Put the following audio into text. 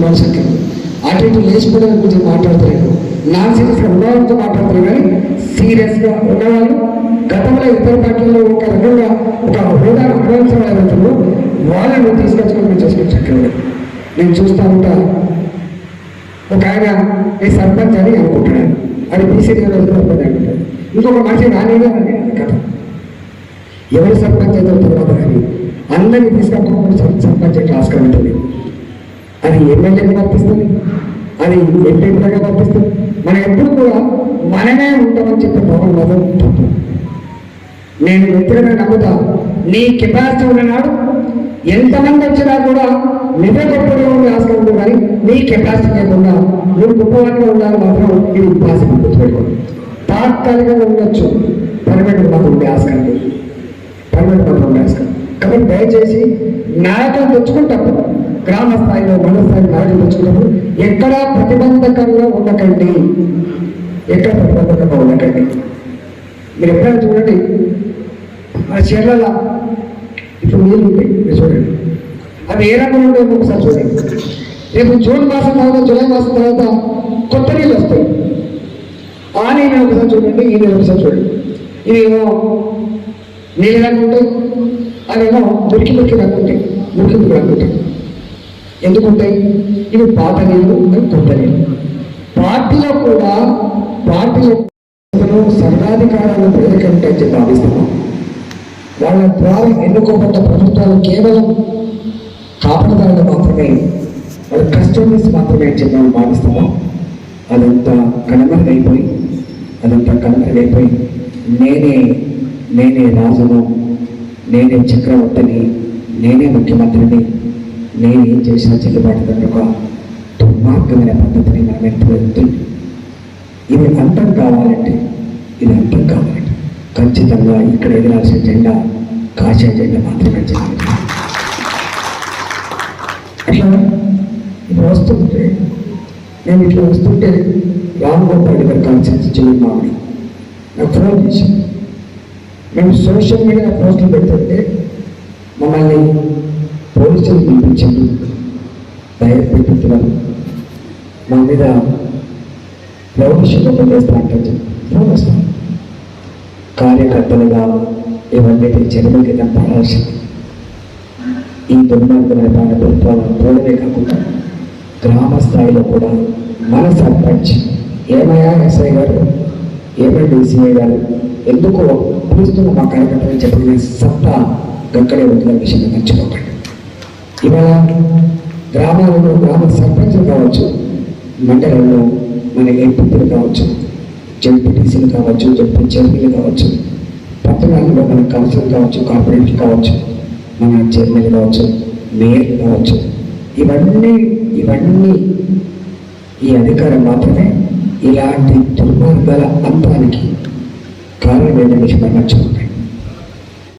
ఉన్నాడు అటు ఇటు లేచిపోయిన గురించి మాట్లాడతారు. నాన్ సీరియస్గా ఉన్నవాళ్ళతో మాట్లాడతారు కానీ సీరియస్గా ఉన్నవాళ్ళు గతంలో ఇతర పార్టీల్లో ఒక రకంగా ఒక హోదా అనుభవించిన వాళ్ళు వాళ్ళని తీసుకొచ్చుకొని మేము చేసుకుని నేను చూస్తూ ఉంటా. ఒక ఆయన ఈ సర్పంచ్ అని అనుకుంటున్నాను అది బీసీ సర్పంచ్ అనుకుంటాడు. ఇంకొక మనిషి రానిదే అని కథ. ఎవరు సర్పంచ్ అయితే తర్వాత కానీ అందరినీ తీసుకొచ్చుకోవడం సర్పంచ్ అంటే ఆస్కారం ఉంటుంది అది ఎమ్మెల్యేగా పంపిస్తుంది అది ఎంపీగా పంపిస్తుంది మనం ఎప్పుడు కూడా మనమే ఉంటామని చెప్పే భావన మాత్రం తప్పు నేను వ్యక్తిగతంగా నమ్ముతా నీ కెపాసిటీ ఉన్ననాడు ఎంతమంది వచ్చినా కూడా నువ్వే గొప్పగా ఉండే ఆస్కారం ఉంది కానీ నీ కెపాసిటీ లేకుండా నువ్వు గొప్పవాడిగా ఉండాలి మాత్రం ఇది ఇంపాసిబుల్ గుర్తుపెట్టుకోండి తాత్కాలికంగా ఉండొచ్చు. పర్మనెంట్ మాత్రం ఉండే ఆశ లేదు. పర్మనెంట్ మాత్రం ఉండే ఆశ కాబట్టి దయచేసి నాయకులు తెచ్చుకుంటప్పుడు గ్రామ స్థాయిలో మండల స్థాయిలో నాయకులు తెచ్చుకున్నప్పుడు ఎక్కడా ప్రతిబంధకంగా ఉండకండి. ఎక్కడ ప్రతిబంధకంగా ఉండకండి. మీరు ఎప్పుడైనా చూడండి మన చీరల ఇప్పుడు నీళ్ళు ఉంటాయి మీరు చూడండి. అవి ఏ రంగులు ఉంటే ఒకసారి చూడండి. రేపు జూన్ మాసం తర్వాత జూలై మాసం తర్వాత కొత్త నీళ్ళు వస్తాయి. ఆ నీళ్ళు ఒకసారి చూడండి ఈ నీళ్ళు ఒకసారి చూడండి. ఇవేమో నీళ్ళు రంగు ఉంటాయి అవేమో మురికి మురికి రంగు ఉంటాయి మురికి మురికి రంగు ఎందుకుంటాయి ఇవి పాత నీళ్ళు అవి కొత్త నీళ్ళు పార్టీలో కూడా పార్టీలో సర్వాధికారాలను ప్రజలకంటే ఉంటాయని చెప్పి భావిస్తున్నాం. వాళ్ళ ద్వారా ఎన్నుకోబడ్డ ప్రభుత్వాలు కేవలం కాపాడదారులు మాత్రమే వాళ్ళ కస్టమర్స్ మాత్రమే అని చెప్పి మనం భావిస్తున్నాం. అదంతా కనుమరుగైపోయి అదంతా కనుమరుగైపోయి నేనే నేనే రాజును నేనే చక్రవర్తిని నేనే ముఖ్యమంత్రిని నేను ఏం చేసినా చెల్లుబాటు కనుక దుర్మార్గమైన పద్ధతిని మనం ఎప్పుడు వెళ్తుంది ఇది అంతం కావాలంటే ఇది అంతం కావాలంటే ఖచ్చితంగా ఇక్కడ ఎగరాల్సిన జెండా కాశీ జెండా మాత్రమే చేయాలి అట్లా ఇప్పుడు వస్తుంటే నేను ఇట్లా వస్తుంటే రామ్ గోపాల్ గారు కాన్సెప్ట్ చెల్లి మామిడి నాకు ఫోన్ చేశాను మేము సోషల్ మీడియా పోస్టులు పెడుతుంటే మమ్మల్ని పోలీసులు పిలిపించారు భయపెట్టుతున్నారు మా మీద ప్రౌఢిషంగా చేస్తా అంటే ఫోన్ వస్తాం. కార్యకర్తలుగా ఇవన్నీ చర్యల కింద పడాల్సింది. ఈ దుర్మార్గమైన పాలన ప్రభుత్వాలను పోవడమే కాకుండా గ్రామ స్థాయిలో కూడా మన సర్పంచ్ ఏమయ్యా ఎస్ఐ గారు? ఏమై డిసిఐ గారు? ఎందుకు పిలుస్తున్న మా కార్యకర్తలు చెప్పిన సత్తా గక్కడే ఉంటున్న విషయం మర్చిపోకండి. ఇవాళ గ్రామాలలో గ్రామ సర్పంచులు కావచ్చు మండలంలో మన ఎంపీలు కావచ్చు జడ్పీటీసీలు కావచ్చు జడ్పీ చైర్మన్లు కావచ్చు పట్టణాల్లో మన కౌన్సిల్ కావచ్చు కార్పొరేట్లు కావచ్చు మన చైర్మన్ కావచ్చు మేయర్ కావచ్చు ఇవన్నీ ఇవన్నీ ఈ అధికారం మాత్రమే. ఇలాంటి దుర్మార్గాల అంతానికి కారణమైన విషయం మర్చిపోకండి